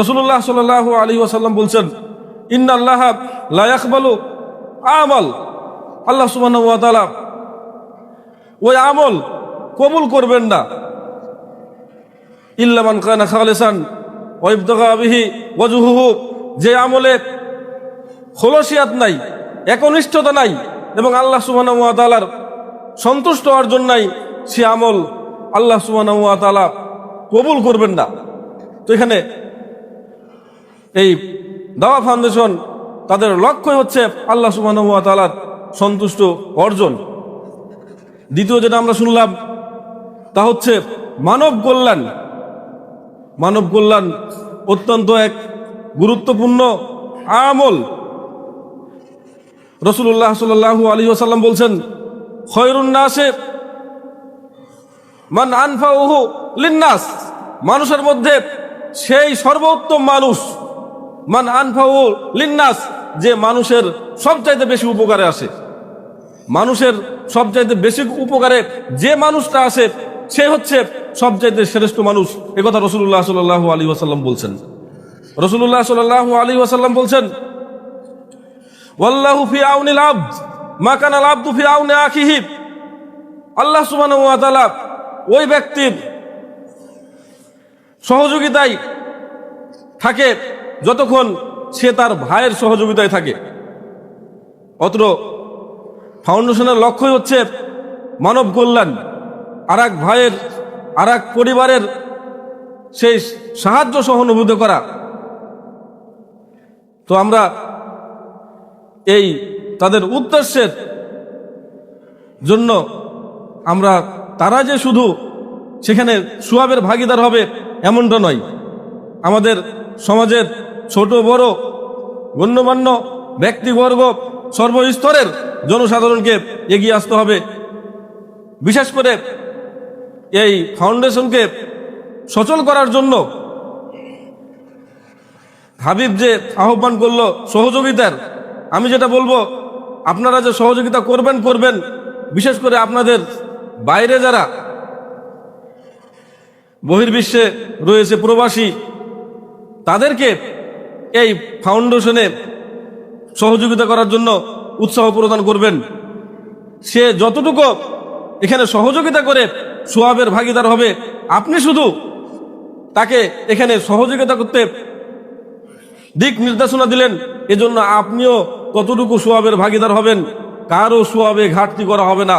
রসুল্লাহ সাল আলী ওয়াসাল্লাম বলছেন, ইন্নাল্লাহ লায়াকবালু আমল। আল্লাহ সুবাহ ওই আমল কবুল করবেন না। ইল্লামান কানা খালেসান ওইবতগাবিহি ওয়াজুহু যে আমলে খোলসিয়াত নাই, একনিষ্ঠতা নাই এবং আল্লাহ সুবাহ তালার সন্তুষ্ট অর্জন নাই, সে আমল আল্লাহ সুবাহ কবুল করবেন না। তো এখানে এই দাওয়া ফাউন্ডেশন তাদের লক্ষ্যই হচ্ছে আল্লাহ সুবাহ সন্তুষ্ট অর্জন। দ্বিতীয় যেটা আমরা শুনলাম, তা হচ্ছে মানব কল্যাণ। মানব কল্যাণ অত্যন্ত এক গুরুত্বপূর্ণ আমল। রসুল্লাহ সাল্লাহু আলী আসাল্লাম বলছেন খয়রুন্নাসে মান আনফাউহু লিন্নাস মানুষের মধ্যে সেই সর্বোত্তম মানুষ মান আনফাউ লিন্নাস, যে মানুষের সবচাইতে বেশি উপকারে আসে। মানুষের সবচাইতে বেশি উপকারে যে মানুষটা আসে, সে হচ্ছে সবচাইতে শ্রেষ্ঠ মানুষ। একথা রসুল্লাহ সাল্লাহ আলী ওয়াসাল্লাম বলছেন। রসুল্লাহ সাল্লাহ আলী ওয়াসাল্লাম বলছেন, ওয়াল্লাহু ফি আউনিল আবদ, মা কানা আল আবদু ফি আউনি আখিহি। আল্লাহ সুবহানাহু ওয়া তাআলা ওই ব্যক্তির সহযোগিতায় থাকে যতক্ষণ সে তার ভাইয়ের সহযোগিতায় থাকে। অত্র ফাউন্ডেশনের লক্ষ্যই হচ্ছে মানব কল্যাণ। আর এক ভাইয়ের, আর এক পরিবারের সেই সাহায্য সহানুভূতি করা। তো আমরা এই তাদের উদ্দেশ্যের জন্য আমরা, তারা যে শুধু সেখানে সুয়াবের ভাগিদার হবে, এমনটা নয়। আমাদের সমাজের ছোট, বড়, গণ্যমান্য, ব্যক্তিবর্গ, সর্বস্তরের জনসাধারণকে এগিয়ে আসতে হবে। বিশেষ করে এই ফাউন্ডেশনকে সচল করার জন্য হাবিব যে আহ্বান করল সহযোগিতার, আমি যেটা বলব, আপনারা যে সহযোগিতা করবেন করবেন, বিশেষ করে আপনাদের বাইরে যারা বহির্বিশ্বে রয়েছে প্রবাসী, তাদেরকে এই ফাউন্ডেশনে সহযোগিতা করার জন্য উৎসাহ প্রদান করবেন। সে যতটুকু এখানে সহযোগিতা করে সোয়াবের ভাগিদার হবে, আপনি শুধু তাকে এখানে সহযোগিতা করতে দিক নির্দেশনা দিলেন, এজন্য আপনিও ততটুকু সোয়াবের ভাগিদার হবেন। কারও সোয়াবে ঘাটতি করা হবে না।